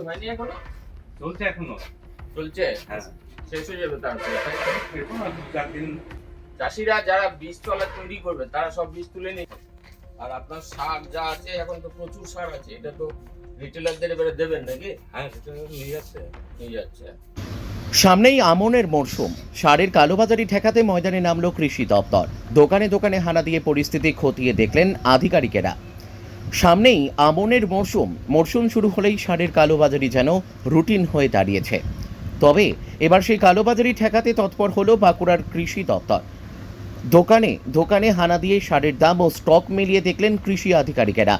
হয়নি এখনও? চলছে এখনও। চলছে? হ্যাঁ। শেষ হয়ে যাবে তারপরে। চাষিরা যারা বীজ তলা তৈরি করবে তারা সব বীজ তুলে নিয়ে আর আপনার সার যা আছে এখন তো প্রচুর সার আছে। এটা তো রিটেলারদের এবারে দেবেন নাকি? হ্যাঁ সেটা নিয়ে যাচ্ছে। নিয়ে যাচ্ছে। সামনেই আমনের মরশুম। সারের কালোবাজারি ঠেকাতে ময়দানে নামলো কৃষি দপ্তর। দোকানে দোকানে হানা দিয়ে পরিস্থিতি খতিয়ে দেখলেন আধিকারিকেরা। সামনেই আমনের মরশুম। মরশুম শুরু হলেই সারের কালোবাজারি যেন রুটিন হয়ে দাঁড়িয়েছে। তবে এবার সেই কালোবাজারি ঠেকাতে তৎপর হলো বাঁকুড়ার কৃষি দপ্তর। দোকানে দোকানে হানা দিয়ে সারের দাম ও স্টক মিলিয়ে দেখলেন কৃষি আধিকারিকেরা।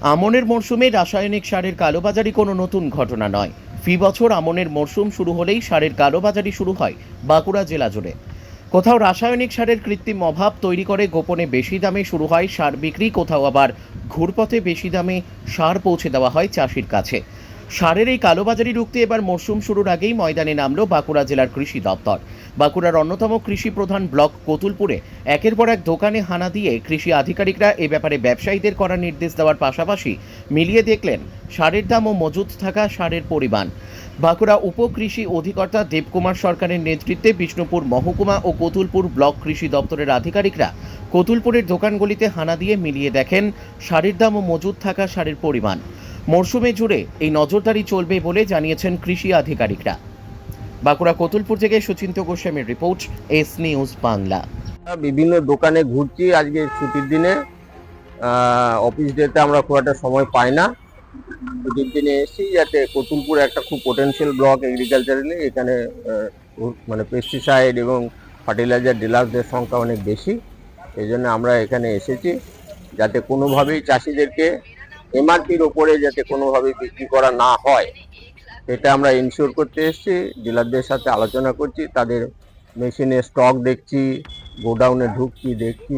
আমনের মরশুমে রাসায়নিক সারের কালোবাজারি কোনো নতুন ঘটনা নয়। ফি বছর আমনের মরশুম শুরু হলেই সারের কালোবাজারি শুরু হয় বাঁকুড়া জেলা জুড়ে। কোথাও রাসায়নিক সারের কৃত্রিম অভাব তৈরি করে গোপনে বেশি দামে শুরু হয় সার বিক্রি, কোথাও আবার ঘুরপথে বেশি দামে সার পৌঁছে দেওয়া হয় চাষির কাছে। সারের এই কালোবাজারি রুখতে এবার মরশুম শুরুর আগেই ময়দানে নামলো বাঁকুড়া জেলার কৃষি দপ্তর। বাঁকুড়ার অন্যতম কৃষি প্রধান ব্লক কতুলপুরে একের পর এক দোকানে হানা দিয়ে কৃষি আধিকারিকরা এ ব্যাপারে ব্যবসায়ীদের করা নির্দেশ দেওয়ার পাশাপাশি মিলিয়ে দেখলেন, সারের দাম ও মজুত থাকা সারের পরিমাণ। বাঁকুড়া উপকৃষি অধিকর্তা দেবকুমার সরকারের নেতৃত্বে বিষ্ণুপুর মহকুমা ও কতুলপুর ব্লক কৃষি দপ্তরের আধিকারিকরা কতুলপুরের দোকানগুলিতে হানা দিয়ে মিলিয়ে দেখেন, সারের দাম ও মজুত থাকা সারের পরিমাণ। মরশুমে জুড়ে এই নজরদারি চলবে বলে জানিয়েছেন কৃষি আধিকারিকরা। বাঁকুড়া কতুলপুর থেকে সুচিন্ত গোস্বামীর রিপোর্ট, এস নিউজ বাংলা। বিভিন্ন দোকানে ঘুরছি আজকে ছুটির দিনে। অফিস ডেতে আমরা খুব একটা সময় পাই না। ছুটির দিনে এসেছি যাতে কতুলপুর একটা খুব পোটেনশিয়াল ব্লক এগ্রিকালচারালি এখানে মানে পেস্টিসাইড এবং ফার্টিলাইজার ডিলারদের সংখ্যা অনেক বেশি। এই জন্য আমরা এখানে এসেছি। যাতে কোনোভাবেই চাষিদেরকে এমআরপির ওপরে যাতে কোনোভাবে বিক্রি করা না হয়, এটা আমরা ইনশিওর করতে এসেছি। ডিলারদের সাথে আলোচনা করছি, তাদের মেশিনে স্টক দেখছি গোডাউনে ঢুকছি, দেখছি।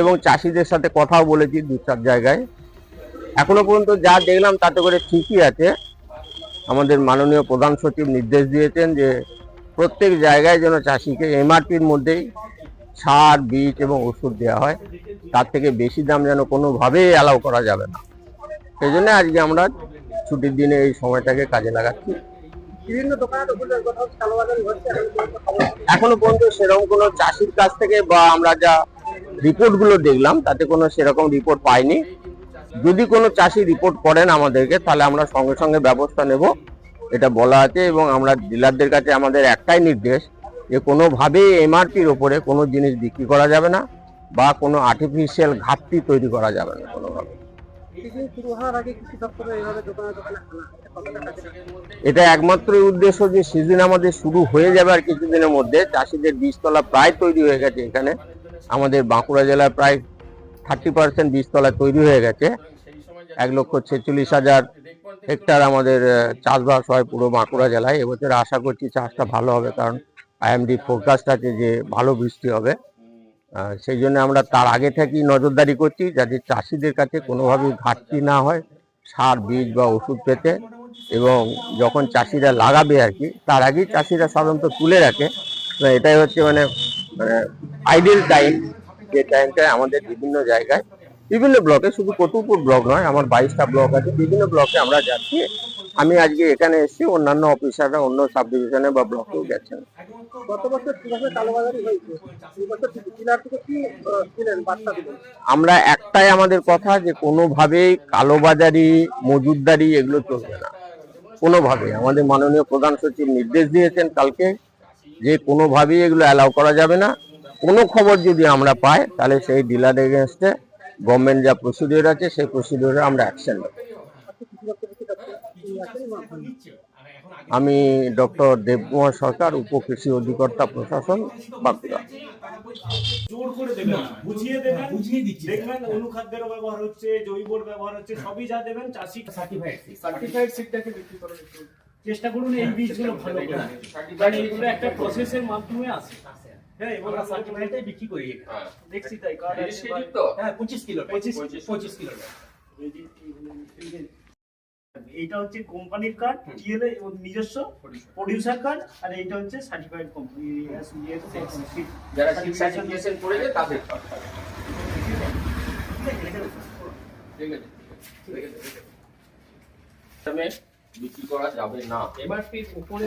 এবং চাষিদের সাথে কথাও বলেছি দু চার জায়গায়। এখনও পর্যন্ত যা দেখলাম তাতে করে ঠিকই আছে। আমাদের মাননীয় প্রধান সচিব নির্দেশ দিয়েছেন যে, প্রত্যেক জায়গায় যেন চাষিকে এমআরপির মধ্যেই সার, বীজ এবং ওষুধ দেওয়া হয়। তার থেকে বেশি দাম যেন কোনোভাবেই অ্যালাউ করা যাবে না। সেই জন্য আজকে আমরা ছুটির দিনে এই সময়টাকে কাজে লাগাচ্ছি। এখনও পর্যন্ত সেরকম কোনো চাষির কাছ থেকে বা আমরা যা রিপোর্টগুলো দেখলাম তাতে কোনো সেরকম রিপোর্ট পাইনি। যদি কোনো চাষি রিপোর্ট করেন আমাদেরকে তাহলে আমরা সঙ্গে সঙ্গে ব্যবস্থা নেব। এটা বলা আছে এবং আমরা ডিলারদের কাছে আমাদের একটাই নির্দেশ যে কোনোভাবেই এমআরপির ওপরে কোনো জিনিস বিক্রি করা যাবে না বা কোনো আর্টিফিশিয়াল ঘাটতি তৈরি করা যাবে না কোনোভাবে। এটা একমাত্র উদ্দেশ্য যে সিজন আমাদের শুরু হয়ে যাবে আর কিছুদিনের মধ্যে। চাষিদের বীজতলা প্রায় তৈরি হয়ে গেছে এখানে। আমাদের বাঁকুড়া জেলায় প্রায় থার্টি পার্সেন্ট বীজতলা তৈরি হয়ে গেছে। এক লক্ষ ছেচল্লিশ হাজার হেক্টর আমাদের চাষবাস হয় পুরো বাঁকুড়া জেলায়। এবছর আশা করছি চাষটা ভালো হবে কারণ আইএমডি ফোরকাস্ট আছে যে ভালো বৃষ্টি হবে। সেই জন্য আমরা তার আগে থেকেই নজরদারি করছি যাতে চাষিদের কাছে কোনোভাবেই ঘাটতি না হয় সার, বীজ বা ওষুধ পেতে এবং যখন চাষিরা লাগাবে আর কি, তার আগেই চাষিরা সাধারণত তুলে রাখে। এটাই হচ্ছে মানে মানে আইডিয়াল টাইম যে টাইমটায় আমাদের বিভিন্ন জায়গায়, বিভিন্ন ব্লকে শুধু কতুলপুর ব্লক নয়, আমার বাইশটা ব্লক আছে, বিভিন্ন ব্লকে আমরা যাচ্ছি। আমি আজকে এখানে এসেছি অন্যান্য অফিসাররা অন্য সাব ডিভিশনে বা ব্লকেও গেছেন। গত বছর কীভাবে কালোবাজারি হয়েছে। এই বছর ডিলার থেকে কি আহ, দিলেন। আমরা একটাই আমাদের কথা যে কোনোভাবেই কালোবাজারি মজুদদারি এগুলো চলবে না। কোনোভাবে আমাদের মাননীয় প্রধান সচিব নির্দেশ দিয়েছেন কালকে যে কোনোভাবেই এগুলো অ্যালাউ করা যাবে না। কোনো খবর যদি আমরা পাই তাহলে সেই ডিলার এগেনস্টে গভর্নমেন্ট যা প্রসিডিওর আছে সেই প্রসিডিওরে আমরা অ্যাকশন নেব। আমি ডক্টর দেবকুমার সরকার উপকৃষি অধিকর্তা প্রশাসন বাঁকুড়া। জোর করে দেবেন বুঝিয়ে দেবেন বুঝিয়ে দিচ্ছি দেখবেন অনুখাদ্যেরও ব্যবহার হচ্ছে জৈবর ব্যবহার হচ্ছে সবই যা দেবেন চাষি সার্টিফাইড সার্টিফাইড সিডটাকে বিক্রি করার চেষ্টা করুন এই বীজগুলো ভালো করে। কারণ এইগুলো একটা প্রসেসের মাধ্যমে আসে। হ্যাঁ এবং সার্টিফাইডটাই বিক্রি করি। হ্যাঁ। দেখছি তাই? হ্যাঁ পঁচিশ কিলো। পঁচিশ কিলো। এইটা হচ্ছে কোম্পানির কার্ড টিএলএ এবং নিজস্ব প্রোডিউসার কার্ড আর এটা হচ্ছে সার্টিফাইড কোম্পানি যারা সার্টিফিকেশন করেছে তাদের কার্ড ঠিক আছে ঠিক আছে বিক্রি করা যাবে না। এবার এমআরপি উপরে